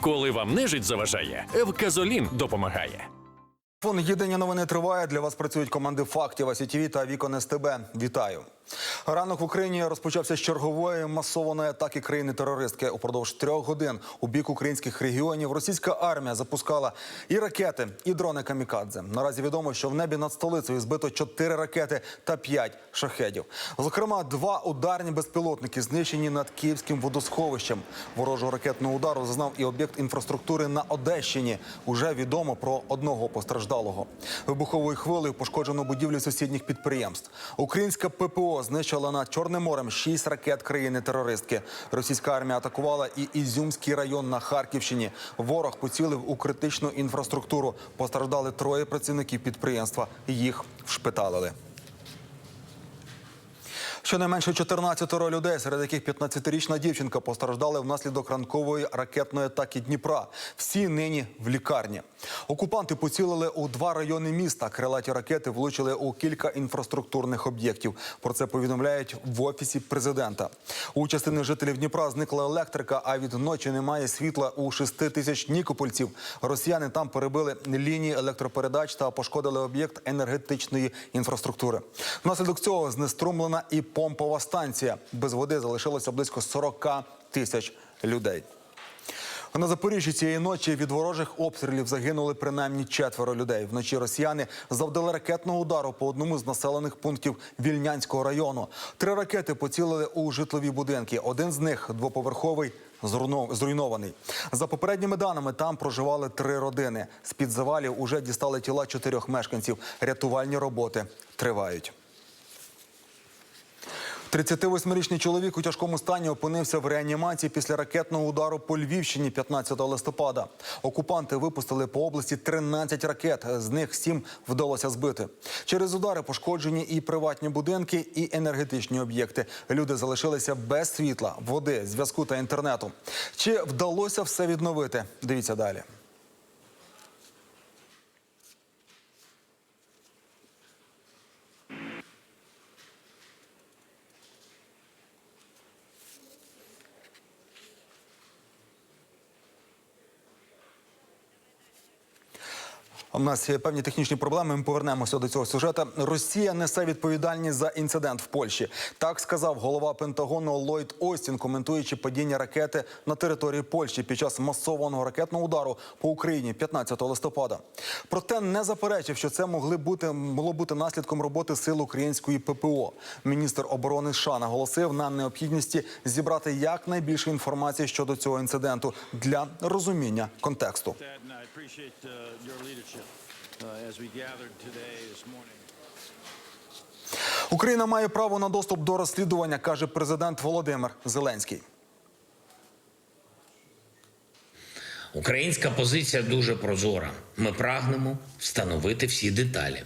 Коли вам нежить заважає, Евказолін допомагає. Фон єдині новини триває. Для вас працюють команди фактів АСІТІВІ та Вікон СТБ. Вітаю. Ранок в Україні розпочався з чергової масованої атаки країни-терористки. Упродовж трьох годин у бік українських регіонів російська армія запускала і ракети, і дрони камікадзе. Наразі відомо, що в небі над столицею збито чотири ракети та п'ять шахедів. Зокрема, два ударні безпілотники знищені над київським водосховищем. Ворожого ракетного удару зазнав і об'єкт інфраструктури на Одещині. Уже відомо про одного постраждалого. Вибуховою хвилею пошкоджено будівлі сусідніх підприємств. Українська ППО знищила над Чорним морем шість ракет країни-терористки. Російська армія атакувала і Ізюмський район на Харківщині. Ворог поцілив у критичну інфраструктуру. Постраждали троє працівників підприємства. Їх вшпиталили. Щонайменше 14 людей, серед яких 15-річна дівчинка постраждали внаслідок ранкової ракетної атаки Дніпра. Всі нині в лікарні. Окупанти поцілили у два райони міста. Крилаті ракети влучили у кілька інфраструктурних об'єктів. Про це повідомляють в офісі президента. У частини жителів Дніпра зникла електрика, а від ночі немає світла у 6 тисяч нікопольців. Росіяни там перебили лінії електропередач та пошкодили об'єкт енергетичної інфраструктури. Внаслідок цього знеструмлена і помпова станція. Без води залишилося близько 40 тисяч людей. На Запоріжжі цієї ночі від ворожих обстрілів загинули принаймні четверо людей. Вночі росіяни завдали ракетного удару по одному з населених пунктів Вільнянського району. Три ракети поцілили у житлові будинки. Один з них двоповерховий. зруйнов- Зруйнований за попередніми даними. Там проживали три родини. З під завалів уже дістали тіла чотирьох мешканців. Рятувальні роботи тривають. 38-річний чоловік у тяжкому стані опинився в реанімації після ракетного удару по Львівщині 15 листопада. Окупанти випустили по області 13 ракет, з них 7 вдалося збити. Через удари пошкоджені і приватні будинки, і енергетичні об'єкти. Люди залишилися без світла, води, зв'язку та інтернету. Чи вдалося все відновити? Дивіться далі. У нас є певні технічні проблеми. Ми повернемося до цього сюжету. Росія несе відповідальність за інцидент в Польщі. Так сказав голова Пентагону Ллойд Остін, коментуючи падіння ракети на території Польщі під час масованого ракетного удару по Україні 15 листопада. Проте не заперечив, що це могли бути могло бути наслідком роботи сил української ППО. Міністр оборони США наголосив на необхідності зібрати якнайбільше інформації щодо цього інциденту для розуміння контексту. Україна має право на доступ до розслідування, каже президент Володимир Зеленський. Українська позиція дуже прозора. Ми прагнемо встановити всі деталі,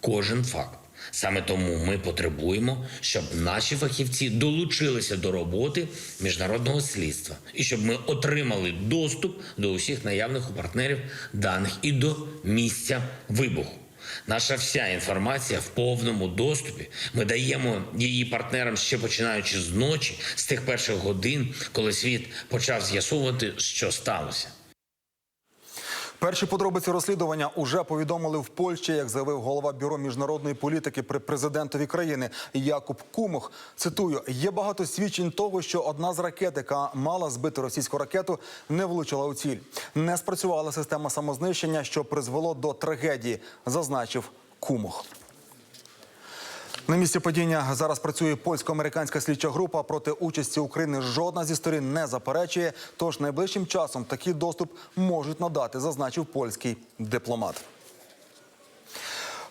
кожен факт. Саме тому ми потребуємо, щоб наші фахівці долучилися до роботи міжнародного слідства і щоб ми отримали доступ до усіх наявних у партнерів даних і до місця вибуху. Наша вся інформація в повному доступі. Ми даємо її партнерам ще починаючи з ночі, з тих перших годин, коли світ почав з'ясовувати, що сталося. Перші подробиці розслідування уже повідомили в Польщі, як заявив голова бюро міжнародної політики при президентові країни Якуб Кумух. Цитую: є багато свідчень того, що одна з ракет, яка мала збити російську ракету, не влучила у ціль. Не спрацювала система самознищення, що призвело до трагедії, зазначив Кумух. На місці падіння зараз працює польсько-американська слідча група. Проти участі України жодна зі сторін не заперечує. Тож найближчим часом такий доступ можуть надати, зазначив польський дипломат.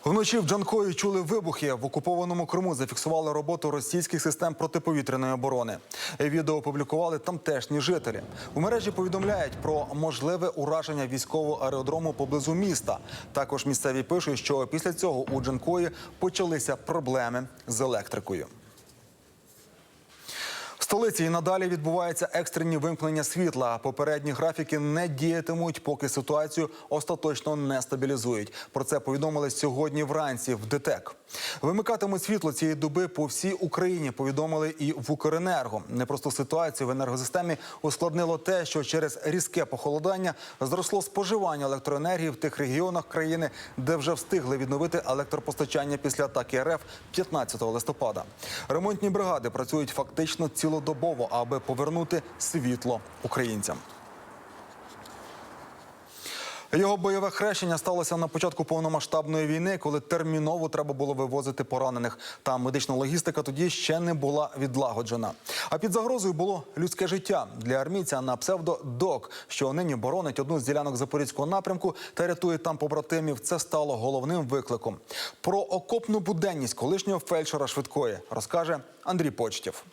Вночі в Джанкої чули вибухи в окупованому Криму. Зафіксували роботу російських систем протиповітряної оборони. Відео опублікували тамтешні жителі. У мережі повідомляють про можливе ураження військового аеродрому поблизу міста. Також місцеві пишуть, що після цього у Джанкої почалися проблеми з електрикою. Столиці і надалі відбуваються екстрені вимкнення світла. Попередні графіки не діятимуть, поки ситуацію остаточно не стабілізують. Про це повідомили сьогодні вранці в ДТЕК. Вимикатимуть світло цієї доби по всій Україні. Повідомили і в Укренерго. Непросту ситуацію в енергосистемі ускладнило те, що через різке похолодання зросло споживання електроенергії в тих регіонах країни, де вже встигли відновити електропостачання після атаки РФ 15 листопада. Ремонтні бригади працюють фактично цілодобово, аби повернути світло українцям. Його бойове хрещення сталося на початку повномасштабної війни, коли терміново треба було вивозити поранених. Та медична логістика тоді ще не була відлагоджена. А під загрозою було людське життя для армійця на псевдо ДОК, що нині боронить одну з ділянок запорізького напрямку та рятує там побратимів. Це стало головним викликом. Про окопну буденність колишнього фельдшера швидкої розкаже Андрій Почтєв.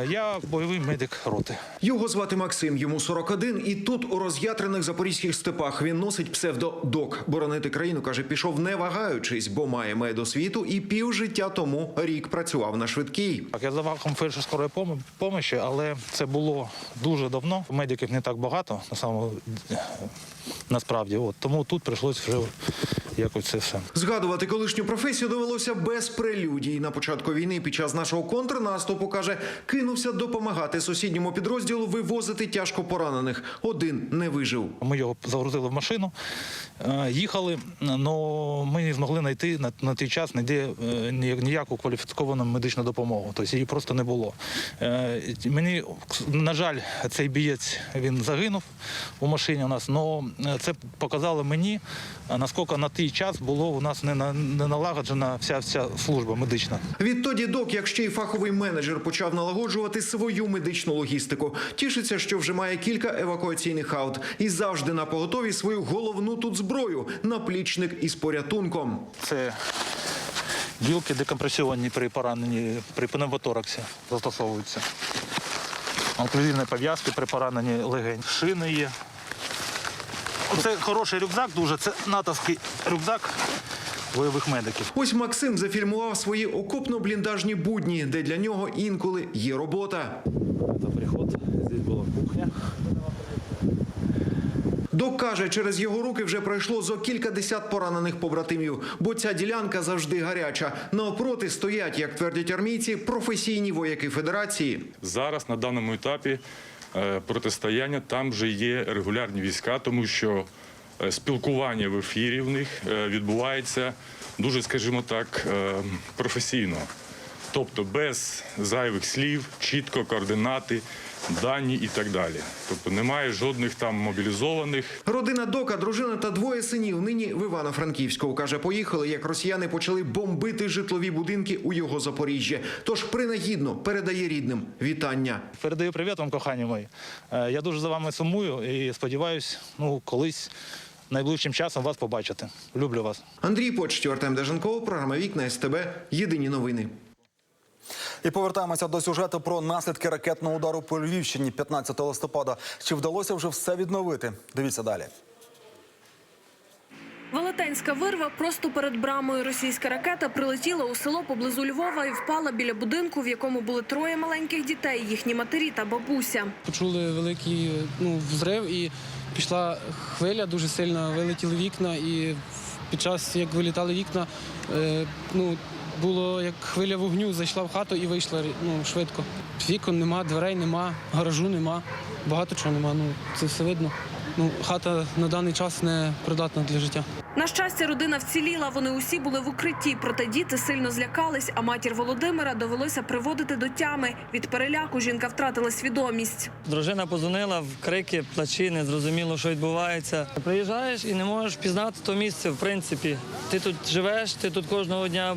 Е, Я бойовий медик роти. Його звати Максим, йому 41, і тут у роз'ятрених запорізьких степах він носить псевдо Док. Боронити країну каже, пішов не вагаючись, бо має медосвіту і пів життя тому рік працював на швидкій. Так, я за вахом скорої помо- помощі, але це було дуже давно. Медиків не так багато на самому насправді. От тому тут прийшлось вже якось це все. Згадувати колишню професію довелося без прелюдій. На початку війни під час нашого контрнаступу каже, кинувся допомагати сусідньому підрозділу вивозити тяжко поранених. Один не вижив. Ми його загрузили в машину, е, їхали, але ми не змогли знайти на, на той час ніде е, ніяку кваліфіковану медичну допомогу. Тобто її просто не було. Е, Мені, на жаль, цей бієць він загинув у машині у нас, але це показало мені, наскільки на той час було у нас не, на- не налагоджена вся, вся служба медична. Відтоді док, як ще й фаховий менеджер, почав налагоджувати свою медичну логістику. Тішиться, що вже має кілька евакуаційних аут і завжди на поготові свою головну тут зброю наплічник із порятунком. Це білки декомпресіонні при пораненні при пневмотораксі застосовуються. Онклюзивні пов'язки при пораненні легень. Шини є. Це хороший рюкзак, дуже це натовський рюкзак бойових медиків. Ось Максим зафільмував свої окопно-бліндажні будні, де для нього інколи є робота. Це приход. Здесь була кухня. Док каже, через його руки вже пройшло зо кілька десят поранених побратимів, бо ця ділянка завжди гаряча. Навпроти стоять, як твердять армійці, професійні вояки федерації. Зараз на даному етапі протистояння там вже є регулярні війська, тому що е, спілкування в ефірі в них е, відбувається дуже, скажімо так, е, професійно. Тобто без зайвих слів, чітко координати, дані і так далі. Тобто немає жодних там мобілізованих. Родина Дока, дружина та двоє синів нині в Івано-Франківську. Каже, поїхали, як росіяни почали бомбити житлові будинки у його Запоріжжі. Тож принагідно передає рідним вітання. Передаю привіт вам, кохані мої. Е, Я дуже за вами сумую і сподіваюся, ну, колись найближчим часом вас побачити. Люблю вас. Андрій Почтів, Артем Деженков, програма Вікна СТБ. Єдині новини. І повертаємося до сюжету про наслідки ракетного удару по Львівщині 15 листопада. Чи вдалося вже все відновити? Дивіться далі. Велетенська вирва просто перед брамою. Російська ракета прилетіла у село поблизу Львова і впала біля будинку, в якому були троє маленьких дітей, їхні матері та бабуся. Почули великий ну, взрив і пішла хвиля дуже сильно, вилетіли вікна, і під час, як вилітали вікна, е, ну, було як хвиля вогню, зайшла в хату і вийшла ну, швидко. Вікон нема, дверей нема, гаражу нема, багато чого нема. Ну, це все видно. Ну, хата на даний час не придатна для життя. На щастя, родина вціліла. Вони усі були в укритті. Проте діти сильно злякались. А матір Володимира довелося приводити до тями. Від переляку жінка втратила свідомість. Дружина позвонила в крики, плачі, не зрозуміло, що відбувається. Приїжджаєш і не можеш пізнати то місце, в принципі. Ти тут живеш, ти тут кожного дня.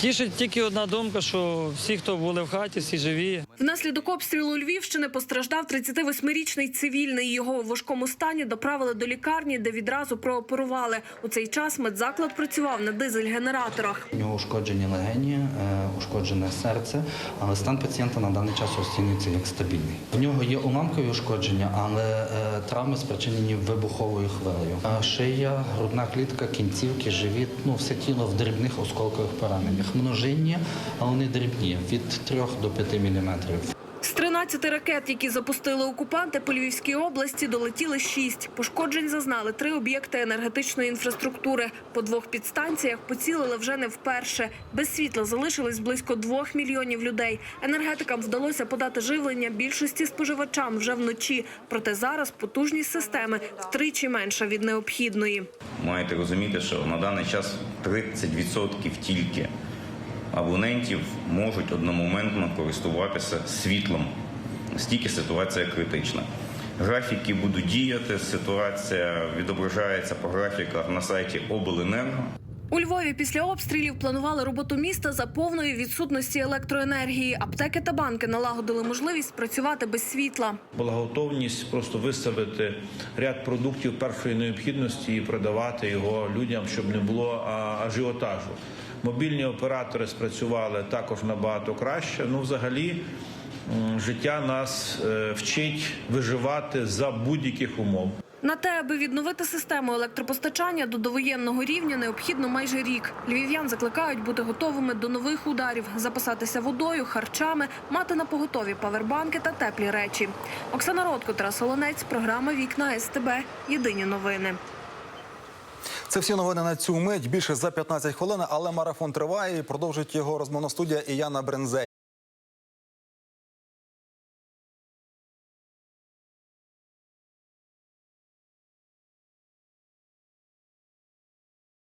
Тішить тільки одна думка, що всі, хто були в хаті, всі живі. Внаслідок обстрілу Львівщини постраждав 38-річний цивільний. Його у важкому стані доправили до лікарні, де відразу прооперували. У цей час медзаклад працював на дизель-генераторах. У нього ушкоджені легені, е, ушкоджене серце, але стан пацієнта на даний час оцінюється як стабільний. В нього є уламкові ушкодження, але е, травми спричинені вибуховою хвилею. Шия, грудна клітка, кінцівки, живіт, ну все тіло в дрібних осколкових пораненнях. Множинні, а вони дрібні від 3 до 5 міліметрів. З 13 ракет, які запустили окупанти по Львівській області, долетіли 6. Пошкоджень зазнали три об'єкти енергетичної інфраструктури. По двох підстанціях поцілили вже не вперше. Без світла залишились близько двох мільйонів людей. Енергетикам вдалося подати живлення більшості споживачам вже вночі. Проте зараз потужність системи втричі менша від необхідної. Маєте розуміти, що на даний час 30% тільки абонентів можуть одномоментно користуватися світлом. Настільки ситуація критична. Графіки будуть діяти, ситуація відображається по графіках на сайті Обленерго. У Львові після обстрілів планували роботу міста за повної відсутності електроенергії. Аптеки та банки налагодили можливість працювати без світла. була готовність просто виставити ряд продуктів першої необхідності і продавати його людям, щоб не було ажіотажу. Мобільні оператори спрацювали також набагато краще. Ну, взагалі, життя нас е, вчить виживати за будь-яких умов. На те, аби відновити систему електропостачання до довоєнного рівня, необхідно майже рік. Львів'ян закликають бути готовими до нових ударів, запасатися водою, харчами, мати на поготові павербанки та теплі речі. Оксана Ротко, Тарас Солонець, програма Вікна СТБ. Єдині новини. Це всі новини на цю мить. Більше за 15 хвилин, але марафон триває і продовжить його розмовна студія і Яна Брензей.